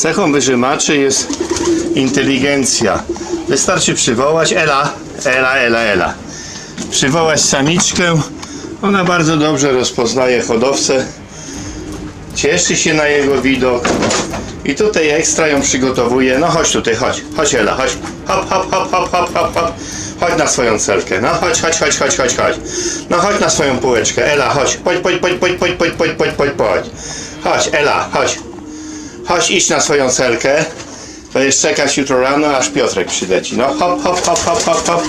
Cechą wyżymaczy jest inteligencja. Wystarczy przywołać Ela, Ela, Ela, Ela. Przywołać samiczkę. Ona bardzo dobrze rozpoznaje hodowcę. Cieszy się na jego widok. I tutaj ekstra ją przygotowuje. No chodź tutaj, chodź. Chodź Ela, chodź. Hop, hop, hop, hop, hop, hop, hop. Chodź na swoją celkę. No chodź, chodź, chodź, chodź, chodź, chodź. No chodź na swoją półeczkę. Ela, chodź. Chodź, chodź, chodź, chodź, chodź, chodź, chodź, chodź, chodź, chodź. Chodź, Ela, chodź. Chodź, idź na swoją celkę. Będziesz czekać jutro rano, aż Piotrek przyleci. No hop, hop, hop, hop, hop, hop.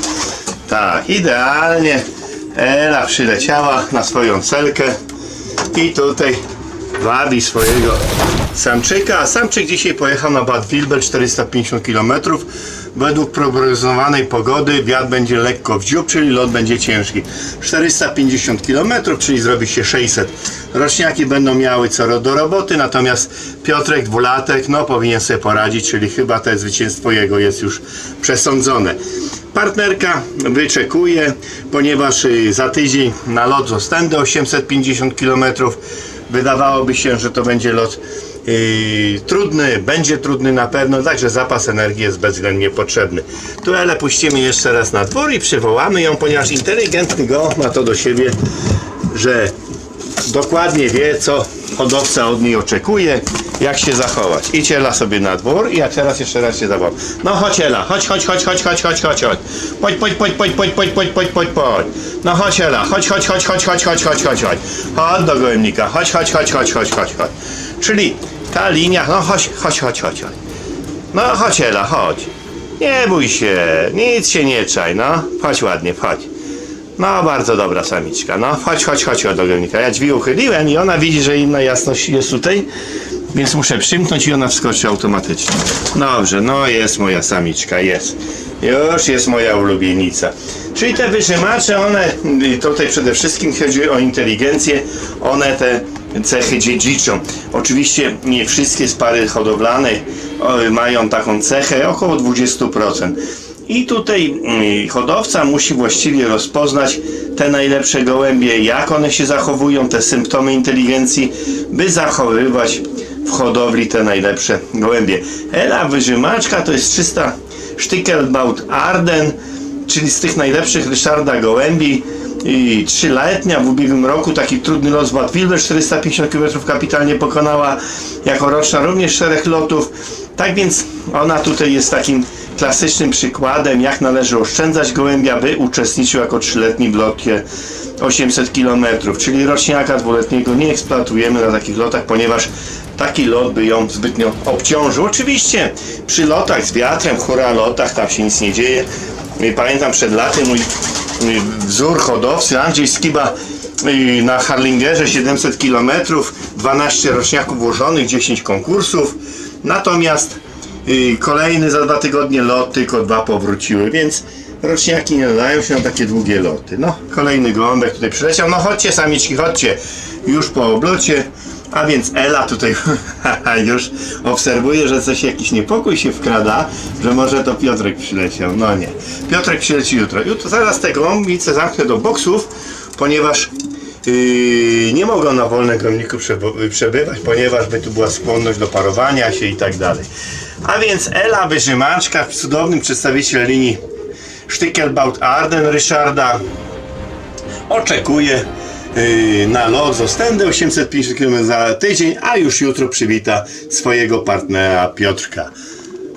Tak, idealnie. Ela przyleciała na swoją celkę i tutaj wabi swojego samczyka. Samczyk dzisiaj pojechał na Bad Wilbel 450 km. Według prognozowanej pogody wiatr będzie lekko w dziób, czyli lot będzie ciężki. 450 km, czyli zrobi się 600. Roczniaki będą miały co do roboty, natomiast Piotrek, dwulatek, no powinien sobie poradzić, czyli chyba to zwycięstwo jego jest już przesądzone. Partnerka wyczekuje, ponieważ y, za tydzień na lot zostanę 850 km. Wydawałoby się, że to będzie lot yy, trudny, będzie trudny na pewno, także zapas energii jest bezwzględnie potrzebny. Tu Elę puścimy jeszcze raz na dwór i przywołamy ją, ponieważ inteligentny go ma to do siebie, że dokładnie wie, co hodowca od niej oczekuje, jak się zachować. Idź Ela sobie na dwór i ja teraz jeszcze raz się zawołam. No chodź Ela, chodź, chodź, chodź, chodź, chodź, chodź, chodź, chodź. Podź, podź, podź, podź, podź, podź, podź, podź, podź, podź. No chodź Ela, chodź, chodź, chodź, chodź, chodź, chodź, chodź, chodź, chodź. Chodź do gołębnika, chodź, chodź, chodź, chodź, chodź, chodź, chodź. Czyli ta linia, no chodź, chodź, chodź, chodź, chodź. No chodź Ela, chodź. Nie bój się, nic się nie czaj, no. Chodź ładnie, chodź. No, bardzo dobra samiczka. No, chodź, chodź, chodź do ogólnika. Ja drzwi uchyliłem i ona widzi, że inna jasność jest tutaj, więc muszę przymknąć i ona wskoczy automatycznie. Dobrze, no jest moja samiczka, jest. Już jest moja ulubienica. Czyli te wyżymacze, one, tutaj przede wszystkim chodzi o inteligencję, one te cechy dziedziczą. Oczywiście nie wszystkie spary hodowlane o, mają taką cechę, około 20%. I tutaj mm, hodowca musi właściwie rozpoznać te najlepsze gołębie, jak one się zachowują, te symptomy inteligencji, by zachowywać w hodowli te najlepsze gołębie. Ela wyżymaczka to jest 300 Stickelbaut Arden, czyli z tych najlepszych Ryszarda gołębi. I trzyletnia w ubiegłym roku taki trudny los Bad Wilbur, 450 km kapitalnie pokonała jako roczna również czterech lotów. Tak więc ona tutaj jest takim klasycznym przykładem, jak należy oszczędzać gołębia, by uczestniczył jako trzyletni w locie 800 km, czyli roczniaka dwuletniego nie eksploatujemy na takich lotach, ponieważ taki lot by ją zbytnio obciążył. Oczywiście przy lotach z wiatrem, hura lotach, tam się nic nie dzieje. Pamiętam przed laty mój wzór hodowcy Andrzej Skiba na Harlingerze 700 km, 12 roczniaków włożonych, 10 konkursów. Natomiast kolejny za dwa tygodnie lot, tylko dwa powróciły, więc roczniaki nie nadają się na takie długie loty. No, kolejny gołąbek tutaj przyleciał. No chodźcie samiczki, chodźcie. Już po oblocie. A więc Ela tutaj już obserwuje, że coś jakiś niepokój się wkrada, że może to Piotrek przyleciał. No nie. Piotrek przyleci jutro. Jutro zaraz te gołąbice zamknę do boksów, ponieważ nie mogą na wolnym gromniku przebywać, ponieważ by tu była skłonność do parowania się i tak dalej. A więc Ela Wyżymaczka, cudownym przedstawiciel linii Stickelbaut Arden Ryszarda oczekuje yy, na lot z Ostędy 850 km za tydzień, a już jutro przywita swojego partnera Piotrka.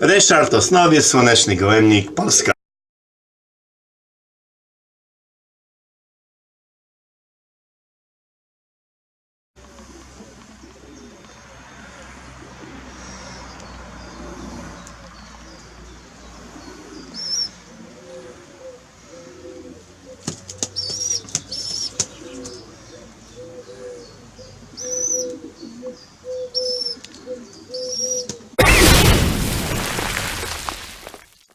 Ryszard Osnowiec, Słoneczny Gołębnik, Polska.